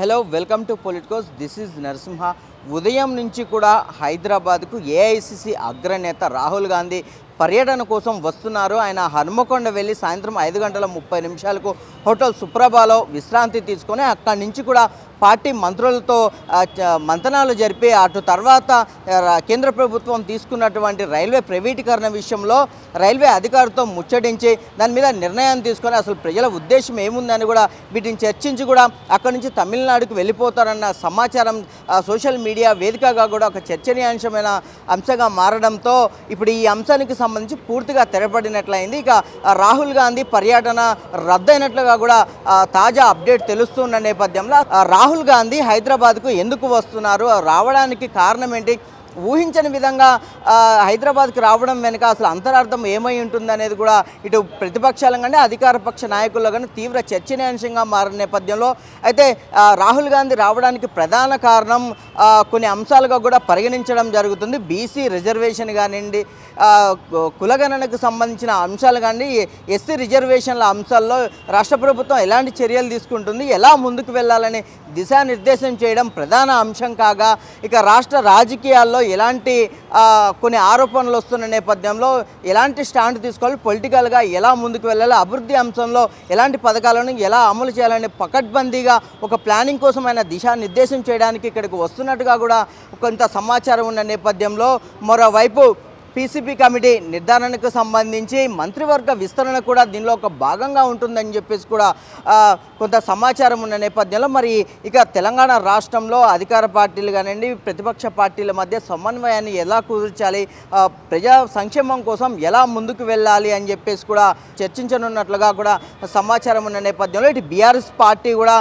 Hello welcome to politicos. This is Narasimha. ఉదయం నుంచి కూడా హైదరాబాద్కు ఏఐసిసి అగ్రనేత రాహుల్ గాంధీ పర్యటన కోసం వస్తున్నారు. ఆయన హనుమకొండ వెళ్ళి సాయంత్రం ఐదు గంటల ముప్పై నిమిషాలకు హోటల్ సుప్రభాలో విశ్రాంతి తీసుకొని అక్కడి నుంచి కూడా పార్టీ మంత్రులతో మంతనాలు జరిపి అటు తర్వాత కేంద్ర ప్రభుత్వం తీసుకున్నటువంటి రైల్వే ప్రైవేటీకరణ విషయంలో రైల్వే అధికారితో ముచ్చటించి దాని మీద నిర్ణయం తీసుకొని అసలు ప్రజల ఉద్దేశం ఏముందని కూడా వీటిని చర్చించి కూడా అక్కడి నుంచి తమిళనాడుకు వెళ్ళిపోతారన్న సమాచారం సోషల్ మీడియా వేదికగా కూడా ఒక చర్చనీయాంశమైన అంశంగా మారడంతో ఇప్పుడు ఈ అంశానికి సంబంధించి పూర్తిగా తెరపడినట్లయింది. ఇక రాహుల్ గాంధీ పర్యటన రద్దయినట్లుగా కూడా తాజా అప్డేట్ తెలుస్తున్న నేపథ్యంలో రాహుల్ రాహుల్ గాంధీ హైదరాబాద్కు ఎందుకు వస్తున్నారు? రావడానికి కారణం ఏంటి? ఊహించని విధంగా హైదరాబాద్కి రావడం వెనుక అసలు అంతరార్థం ఏమై ఉంటుంది అనేది కూడా ఇటు ప్రతిపక్షాల కానీ అధికార పక్ష నాయకుల్లో కానీ తీవ్ర చర్చనీయాంశంగా మారిన నేపథ్యంలో. అయితే రాహుల్ గాంధీ రావడానికి ప్రధాన కారణం కొన్ని అంశాలుగా కూడా పరిగణించడం జరుగుతుంది. బీసీ రిజర్వేషన్ కానివ్వండి కులగణనకు సంబంధించిన అంశాలు కానీ ఎస్సీ రిజర్వేషన్ల అంశాల్లో రాష్ట్ర ప్రభుత్వం ఎలాంటి చర్యలు తీసుకుంటుంది ఎలా ముందుకు వెళ్ళాలని దిశానిర్దేశం చేయడం ప్రధాన అంశం కాగా ఇక రాష్ట్ర రాజకీయాల్లో ఎలాంటి కొన్ని ఆరోపణలు వస్తున్న నేపథ్యంలో ఎలాంటి స్టాండ్ తీసుకోవాలి పొలిటికల్గా ఎలా ముందుకు వెళ్ళాలి అభివృద్ధి అంశంలో ఎలాంటి పథకాలను ఎలా అమలు చేయాలని పకడ్బందీగా ఒక ప్లానింగ్ కోసం ఆయన దిశానిర్దేశం చేయడానికి ఇక్కడికి వస్తున్నట్టుగా కూడా కొంత సమాచారం ఉన్న నేపథ్యంలో మరోవైపు పీసీపీ కమిటీ నిర్ధారణకు సంబంధించి మంత్రివర్గ విస్తరణ కూడా దీనిలో ఒక భాగంగా ఉంటుందని చెప్పేసి కూడా కొంత సమాచారం ఉన్న నేపథ్యంలో మరి ఇక తెలంగాణ రాష్ట్రంలో అధికార పార్టీలు కానివ్వండి ప్రతిపక్ష పార్టీల మధ్య సమన్వయాన్ని ఎలా కుదుర్చాలి ప్రజా సంక్షేమం కోసం ఎలా ముందుకు వెళ్ళాలి అని చెప్పేసి కూడా చర్చించనున్నట్లుగా కూడా సమాచారం ఉన్న నేపథ్యంలో ఇటు బీఆర్ఎస్ పార్టీ కూడా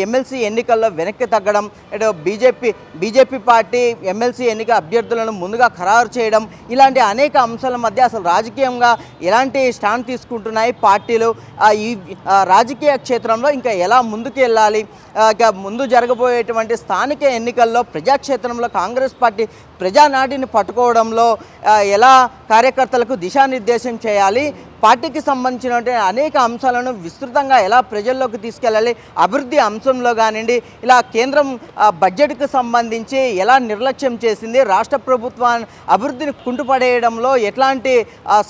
ఎమ్మెల్సీ ఎన్నికల్లో వెనక్కి తగ్గడం ఇటు బీజేపీ బీజేపీ పార్టీ ఎమ్మెల్సీ ఎన్నిక అభ్యర్థులను ముందుగా ఖరారు చేయడం ఇలా ఇలాంటి అనేక అంశాల మధ్య అసలు రాజకీయంగా ఎలాంటి స్టాండ్ తీసుకుంటున్నాయి పార్టీలు? ఈ రాజకీయ క్షేత్రంలో ఇంకా ఎలా ముందుకు వెళ్ళాలి ఇంకా ఇక ముందు జరగబోయేటువంటి స్థానిక ఎన్నికల్లో ప్రజాక్షేత్రంలో కాంగ్రెస్ పార్టీ ప్రజానాటిని పట్టుకోవడంలో ఎలా కార్యకర్తలకు దిశానిర్దేశం చేయాలి? పార్టీకి సంబంధించినటువంటి అనేక అంశాలను విస్తృతంగా ఎలా ప్రజల్లోకి తీసుకెళ్ళాలి అభివృద్ధి అంశంలో కానివ్వండి ఇలా కేంద్రం బడ్జెట్కు సంబంధించి ఎలా నిర్లక్ష్యం చేసింది రాష్ట్ర ప్రభుత్వాన్ని అభివృద్ధిని కుంటుపడేయడంలో ఎట్లాంటి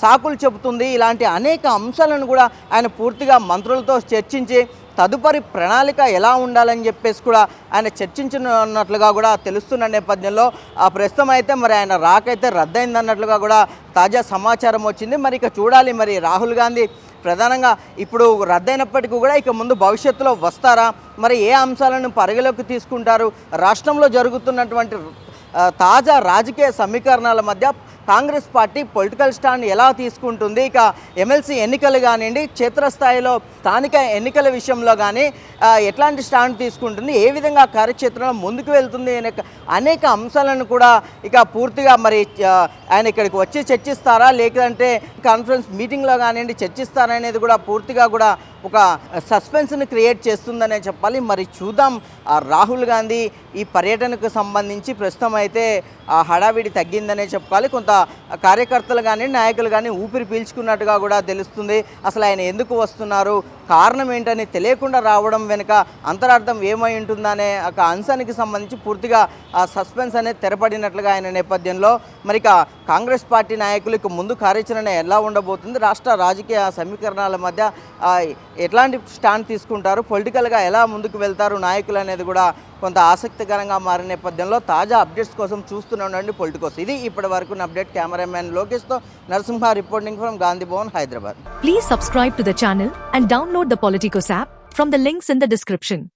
సాకులు చెబుతుంది ఇలాంటి అనేక అంశాలను కూడా ఆయన పూర్తిగా మంత్రులతో చర్చించి తదుపరి ప్రణాళిక ఎలా ఉండాలని చెప్పేసి కూడా ఆయన చర్చించనున్నట్లుగా కూడా తెలుస్తున్న నేపథ్యంలో ఆ ప్రస్తుతం అయితే మరి ఆయన రాకైతే రద్దయిందన్నట్లుగా కూడా తాజా సమాచారం వచ్చింది. మరి ఇక చూడాలి మరి రాహుల్ గాంధీ ప్రధానంగా ఇప్పుడు రద్దయినప్పటికీ కూడా ఇక ముందు భవిష్యత్తులో వస్తారా? మరి ఏ అంశాలను పరిగలోకి తీసుకుంటారు? రాష్ట్రంలో జరుగుతున్నటువంటి తాజా రాజకీయ సమీకరణాల మధ్య కాంగ్రెస్ పార్టీ పొలిటికల్ స్టాండ్ ఎలా తీసుకుంటుంది? ఇక ఎమ్మెల్సీ ఎన్నికలు కానివ్వండి క్షేత్రస్థాయిలో స్థానిక ఎన్నికల విషయంలో కానీ ఎట్లాంటి స్టాండ్ తీసుకుంటుంది? ఏ విధంగా కార్యక్షేత్రంలో ముందుకు వెళ్తుంది అనే అనేక అంశాలను కూడా ఇక పూర్తిగా మరి ఆయన ఇక్కడికి వచ్చి చర్చిస్తారా? లేదంటే కాన్ఫరెన్స్ మీటింగ్లో కానివ్వండి చర్చిస్తారా అనేది కూడా పూర్తిగా కూడా ఒక సస్పెన్స్ని క్రియేట్ చేస్తుందనే చెప్పాలి. మరి చూద్దాం. రాహుల్ గాంధీ ఈ పర్యటనకు సంబంధించి ప్రస్తుతం అయితే హడావిడి తగ్గిందనే చెప్పాలి కొంత కార్యకర్తలు కానీ నాయకులు కానీ ఊపిరి పీల్చుకున్నట్టుగా కూడా తెలుస్తుంది. అసలు ఆయన ఎందుకు వస్తున్నారు? కారణం ఏంటని తెలియకుండా రావడం వెనుక అంతరార్థం ఏమై ఉంటుందనే ఒక అంశానికి సంబంధించి పూర్తిగా ఆ సస్పెన్స్ అనేది తెరపడినట్లుగా ఆయన నేపథ్యంలో. మరి ఇక కాంగ్రెస్ పార్టీ నాయకులకు ముందు కార్యాచరణ ఎలా ఉండబోతుంది? రాష్ట్ర రాజకీయ సమీకరణాల మధ్య ఎట్లాంటి స్టాండ్ తీసుకుంటారు? పొలిటికల్గా ఎలా ముందుకు వెళ్తారు నాయకులు అనేది కూడా కొంత ఆసక్తికరంగా మారిన నేపథ్యంలో తాజా అప్డేట్స్ కోసం చూస్తూనే ఉండండి పొలిటికోస్ ఇది ఇప్పటి వరకు update cameraman లోకేష్తో Narasimha reporting from Gandhi Bhavan Hyderabad. Please subscribe to the channel and download the politicos app from the links in the description